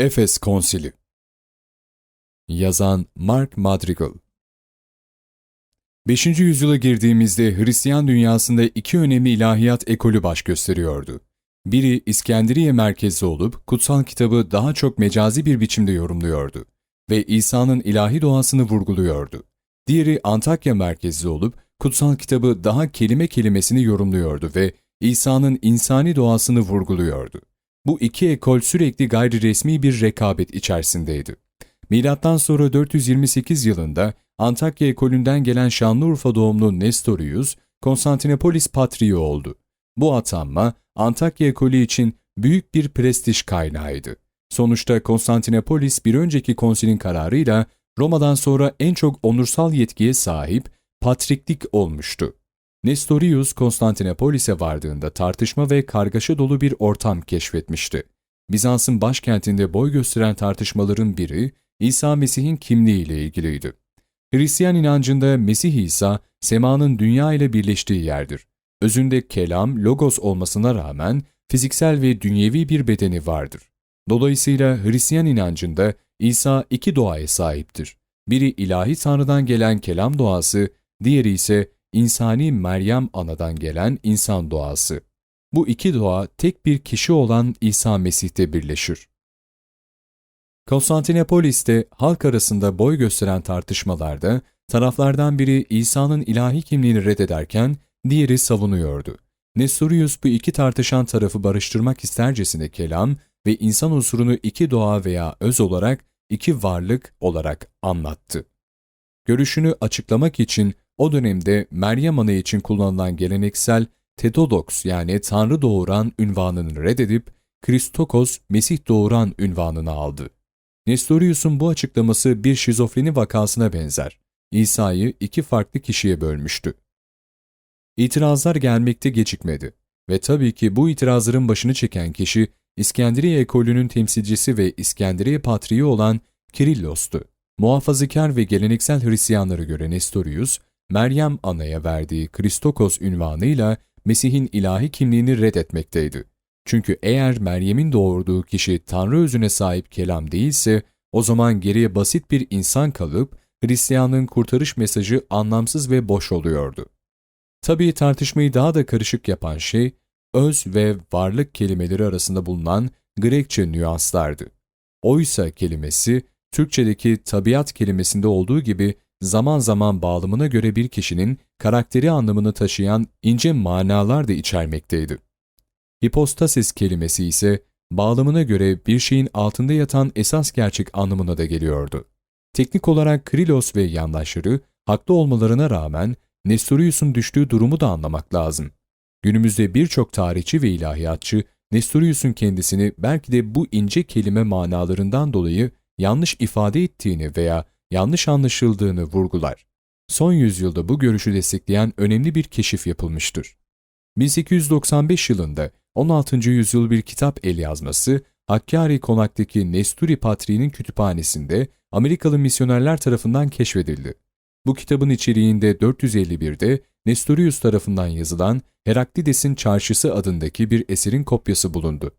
Efes Konsili Yazan Mark Madrigal 5. yüzyıla girdiğimizde Hristiyan dünyasında iki önemli ilahiyat ekolü baş gösteriyordu. Biri İskenderiye merkezli olup kutsal kitabı daha çok mecazi bir biçimde yorumluyordu ve İsa'nın ilahi doğasını vurguluyordu. Diğeri Antakya merkezli olup kutsal kitabı daha kelime kelimesini yorumluyordu ve İsa'nın insani doğasını vurguluyordu. Bu iki ekol sürekli gayri resmi bir rekabet içerisindeydi. Milattan sonra 428 yılında Antakya ekolünden gelen Şanlıurfa doğumlu Nestorius, Konstantinopolis patriği oldu. Bu atanma Antakya ekolü için büyük bir prestij kaynağıydı. Sonuçta Konstantinopolis bir önceki konsilin kararıyla Roma'dan sonra en çok onursal yetkiye sahip patriklik olmuştu. Nestorius Konstantinopolis'e vardığında tartışma ve kargaşa dolu bir ortam keşfetmişti. Bizans'ın başkentinde boy gösteren tartışmaların biri İsa Mesih'in kimliği ile ilgiliydi. Hristiyan inancında Mesih İsa, semanın dünya ile birleştiği yerdir. Özünde kelam, logos olmasına rağmen fiziksel ve dünyevi bir bedeni vardır. Dolayısıyla Hristiyan inancında İsa iki doğaya sahiptir. Biri ilahi Tanrı'dan gelen kelam doğası, diğeri ise insani Meryem anadan gelen insan doğası. Bu iki doğa tek bir kişi olan İsa Mesih'te birleşir. Konstantinopolis'te halk arasında boy gösteren tartışmalarda taraflardan biri İsa'nın ilahi kimliğini reddederken diğeri savunuyordu. Nestorius bu iki tartışan tarafı barıştırmak istercesine kelam ve insan unsurunu iki doğa veya öz olarak iki varlık olarak anlattı. Görüşünü açıklamak için o dönemde Meryem Ana için kullanılan geleneksel Teodoks yani Tanrı doğuran ünvanını reddedip Kristokos Mesih doğuran ünvanını aldı. Nestorius'un bu açıklaması bir şizofreni vakasına benzer. İsa'yı iki farklı kişiye bölmüştü. İtirazlar gelmekte gecikmedi ve tabii ki bu itirazların başını çeken kişi İskenderiye ekolünün temsilcisi ve İskenderiye patriği olan Kirillos'tu. Muhafazakar ve geleneksel Hristiyanlara göre Nestorius, Meryem Ana'ya verdiği Kristokos ünvanıyla Mesih'in ilahi kimliğini reddetmekteydi. Çünkü eğer Meryem'in doğurduğu kişi Tanrı özüne sahip kelam değilse, o zaman geriye basit bir insan kalıp, Hristiyanlığın kurtarış mesajı anlamsız ve boş oluyordu. Tabii tartışmayı daha da karışık yapan şey, öz ve varlık kelimeleri arasında bulunan Grekçe nüanslardı. Oysa kelimesi, Türkçedeki tabiat kelimesinde olduğu gibi zaman zaman bağlamına göre bir kişinin karakteri anlamını taşıyan ince manalar da içermekteydi. Hipostasis kelimesi ise bağlamına göre bir şeyin altında yatan esas gerçek anlamına da geliyordu. Teknik olarak Krilos ve yandaşları haklı olmalarına rağmen Nestorius'un düştüğü durumu da anlamak lazım. Günümüzde birçok tarihçi ve ilahiyatçı Nestorius'un kendisini belki de bu ince kelime manalarından dolayı yanlış ifade ettiğini veya yanlış anlaşıldığını vurgular. Son yüzyılda bu görüşü destekleyen önemli bir keşif yapılmıştır. 1895 yılında 16. yüzyıl bir kitap el yazması, Hakkari konaktaki Nesturi Patriği'nin kütüphanesinde Amerikalı misyonerler tarafından keşfedildi. Bu kitabın içeriğinde 451'de Nestorius tarafından yazılan Heraklides'in Çarşısı adındaki bir eserin kopyası bulundu.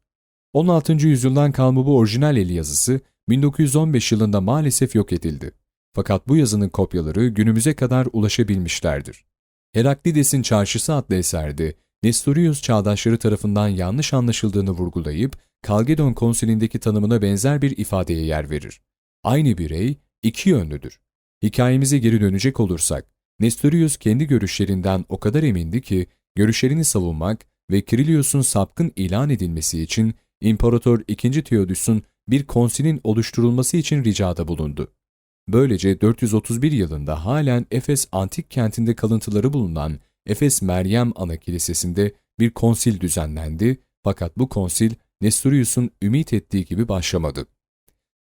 16. yüzyıldan kalma bu orijinal el yazısı 1915 yılında maalesef yok edildi. Fakat bu yazının kopyaları günümüze kadar ulaşabilmişlerdir. Heraklides'in Çarşısı adlı eserde Nestorius çağdaşları tarafından yanlış anlaşıldığını vurgulayıp Kalgedon konsilindeki tanımına benzer bir ifadeye yer verir. Aynı birey iki yönlüdür. Hikayemize geri dönecek olursak, Nestorius kendi görüşlerinden o kadar emindi ki, görüşlerini savunmak ve Kirilius'un sapkın ilan edilmesi için İmparator II. Theodos'un bir konsilin oluşturulması için ricada bulundu. Böylece 431 yılında halen Efes antik kentinde kalıntıları bulunan Efes Meryem Ana Kilisesi'nde bir konsil düzenlendi fakat bu konsil Nestorius'un ümit ettiği gibi başlamadı.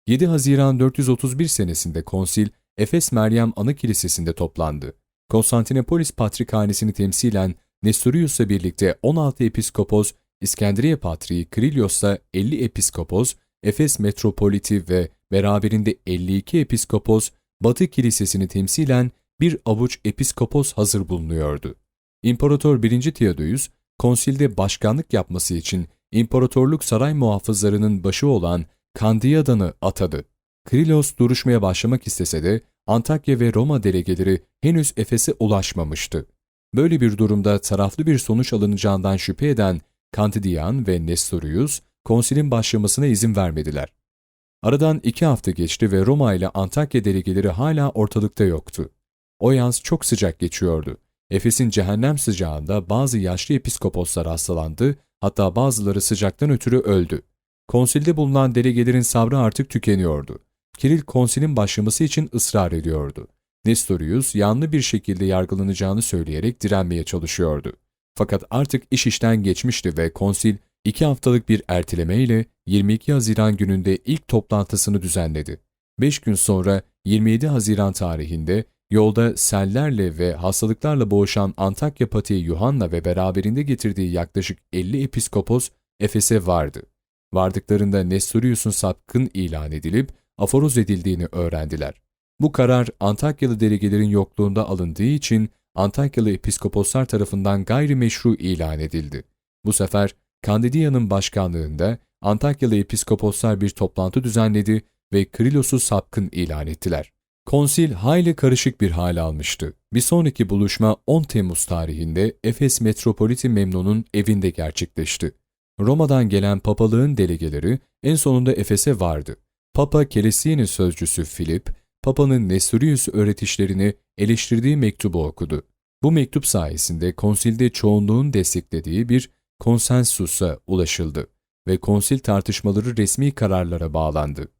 7 Haziran 431 senesinde konsil Efes Meryem Ana Kilisesi'nde toplandı. Konstantinopolis Patrikhanesi'ni temsilen Nestorius'la birlikte 16 episkopos, İskenderiye Patriği Krilios'la 50 episkopos, Efes Metropoliti ve beraberinde 52 episkopos, Batı Kilisesi'ni temsilen bir avuç episkopos hazır bulunuyordu. İmparator 1. Theodosius, konsilde başkanlık yapması için imparatorluk saray muhafızlarının başı olan Kandiyadan'ı atadı. Krilos duruşmaya başlamak istese de Antakya ve Roma delegeleri henüz Efes'e ulaşmamıştı. Böyle bir durumda taraflı bir sonuç alınacağından şüphe eden Kantidian ve Nestorius, konsilin başlamasına izin vermediler. Aradan iki hafta geçti ve Roma ile Antakya delegeleri hala ortalıkta yoktu. O yaz çok sıcak geçiyordu. Efes'in cehennem sıcağında bazı yaşlı episkoposlar hastalandı, hatta bazıları sıcaktan ötürü öldü. Konsilde bulunan delegelerin sabrı artık tükeniyordu. Kiril konsilin başlaması için ısrar ediyordu. Nestorius yanlı bir şekilde yargılanacağını söyleyerek direnmeye çalışıyordu. Fakat artık iş işten geçmişti ve konsil iki haftalık bir ertelemeyle 22 Haziran gününde ilk toplantısını düzenledi. Beş gün sonra 27 Haziran tarihinde yolda sellerle ve hastalıklarla boğuşan Antakya Patiği Yuhanna ve beraberinde getirdiği yaklaşık 50 episkopos Efes'e vardı. Vardıklarında Nestorius'un sapkın ilan edilip aforoz edildiğini öğrendiler. Bu karar Antakyalı delegelerin yokluğunda alındığı için Antakyalı episkoposlar tarafından gayrimeşru ilan edildi. Bu sefer Kandidiya'nın başkanlığında Antakyalı episkoposlar bir toplantı düzenledi ve Krilos'u sapkın ilan ettiler. Konsil hayli karışık bir hal almıştı. Bir sonraki buluşma 10 Temmuz tarihinde Efes Metropoliti Memnun'un evinde gerçekleşti. Roma'dan gelen papalığın delegeleri en sonunda Efes'e vardı. Papa Kelesiye'nin sözcüsü Filip, Papa'nın Nestorius öğretişlerini eleştirdiği mektubu okudu. Bu mektup sayesinde konsilde çoğunluğun desteklediği bir konsensusa ulaşıldı ve konsil tartışmaları resmi kararlara bağlandı.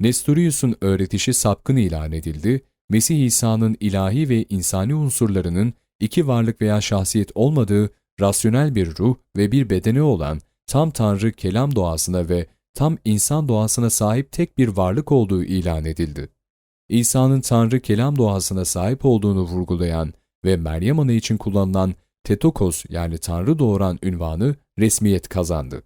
Nestorius'un öğretişi sapkın ilan edildi, Mesih İsa'nın ilahi ve insani unsurlarının iki varlık veya şahsiyet olmadığı rasyonel bir ruh ve bir bedeni olan tam Tanrı kelam doğasına ve tam insan doğasına sahip tek bir varlık olduğu ilan edildi. İsa'nın Tanrı kelam doğasına sahip olduğunu vurgulayan ve Meryem Ana için kullanılan Tetokos yani Tanrı doğuran ünvanı resmiyet kazandı.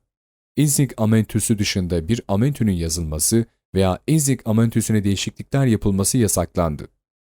İnzig amentüsü dışında bir amentünün yazılması veya İnzig amentüsüne değişiklikler yapılması yasaklandı.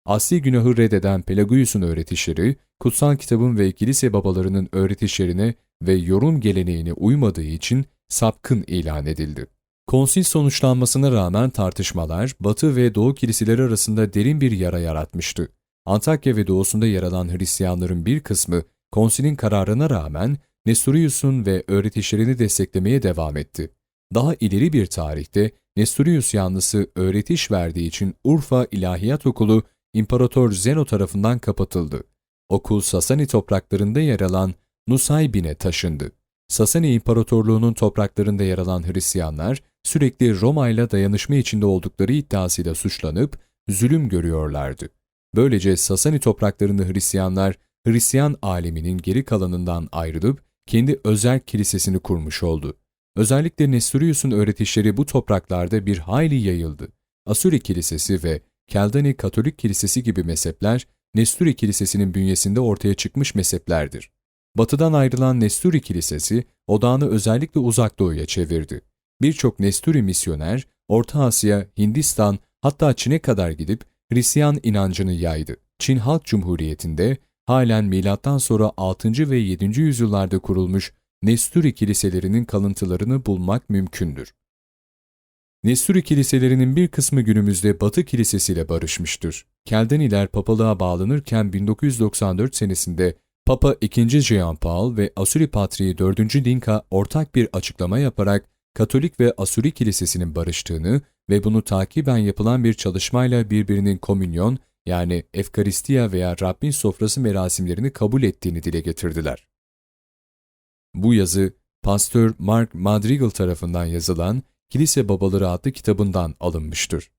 Asli günahı reddeden Pelagius'un öğretişleri, kutsal kitabın ve kilise babalarının öğretişlerine ve yorum geleneğine uymadığı için sapkın ilan edildi. Konsil sonuçlanmasına rağmen tartışmalar Batı ve Doğu kiliseleri arasında derin bir yara yaratmıştı. Antakya ve doğusunda yer alan Hristiyanların bir kısmı konsilin kararına rağmen Nestorius'un ve öğretişlerini desteklemeye devam etti. Daha ileri bir tarihte Nestorius yanlısı öğretiş verdiği için Urfa İlahiyat Okulu İmparator Zeno tarafından kapatıldı. Okul Sasani topraklarında yer alan Nusaybin'e taşındı. Sasani İmparatorluğu'nun topraklarında yer alan Hristiyanlar sürekli Roma ile dayanışma içinde oldukları iddiasıyla suçlanıp zulüm görüyorlardı. Böylece Sasani topraklarında Hristiyanlar Hristiyan aleminin geri kalanından ayrılıp kendi özel kilisesini kurmuş oldu. Özellikle Nestorius'un öğretişleri bu topraklarda bir hayli yayıldı. Asuri Kilisesi ve Keldani Katolik Kilisesi gibi mezhepler Nesturi Kilisesi'nin bünyesinde ortaya çıkmış mezheplerdir. Batıdan ayrılan Nesturi Kilisesi odağını özellikle uzak doğuya çevirdi. Birçok Nesturi misyoner Orta Asya, Hindistan hatta Çin'e kadar gidip Hristiyan inancını yaydı. Çin Halk Cumhuriyeti'nde halen milattan sonra 6. ve 7. yüzyıllarda kurulmuş Nesturi kiliselerinin kalıntılarını bulmak mümkündür. Nesturi kiliselerinin bir kısmı günümüzde Batı Kilisesi ile barışmıştır. Keldaniler papalığa bağlanırken 1994 senesinde Papa II. Jean Paul ve Asuri Patriği 4. Dinka ortak bir açıklama yaparak Katolik ve Asuri Kilisesi'nin barıştığını ve bunu takiben yapılan bir çalışmayla birbirinin komünyon yani Efkaristiya veya Rabbin sofrası merasimlerini kabul ettiğini dile getirdiler. Bu yazı, Pastör Mark Madrigal tarafından yazılan Kilise Babaları adlı kitabından alınmıştır.